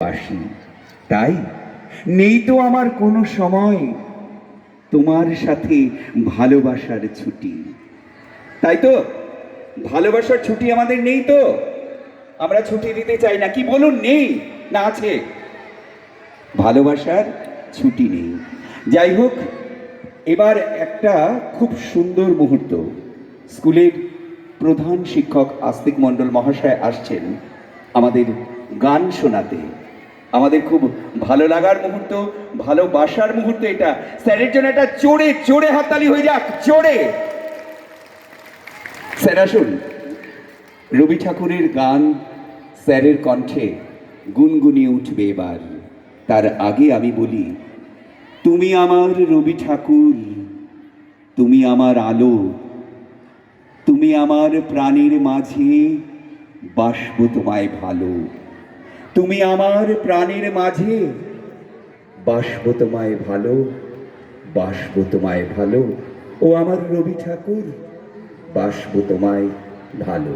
বাসি তাই নেই তো আমার কোনো সময় তোমার সাথে ভালোবাসার ছুটি। তাই তো? ভালোবাসার ছুটি আমাদের নেই তো? আমরা ছুটি দিতে চাই না। কি বলুন, নেই না আছে? ভালোবাসার ছুটি নেই। যাই হোক, এবার একটা খুব সুন্দর মুহূর্ত। স্কুলের প্রধান শিক্ষক আস্তিক মণ্ডল মহাশয় আসছেন আমাদের গান শোনাতে। আমাদের খুব ভালো লাগার মুহূর্ত ভালোবাসার মুহূর্ত এটা। স্যারের জন্য এটা জোরে জোরে হাততালি হয়ে যাক, জোরে। স্যার, আসুন। রবি ঠাকুরের গান স্যারের কণ্ঠে গুনগুনিয়ে উঠবে এবার। তার আগে আমি বলি, তুমি আমার রবি ঠাকুর, তুমি আমার আলো, তুমি আমার প্রাণীর মাঝে বাসব তোমায় ভালো। তুমি আমার প্রাণের মাঝে। বাসব তোমায় ভালো বাসব তোমায় ভালো। ও আমার রবি ঠাকুর বাসব তোমায় ভালো।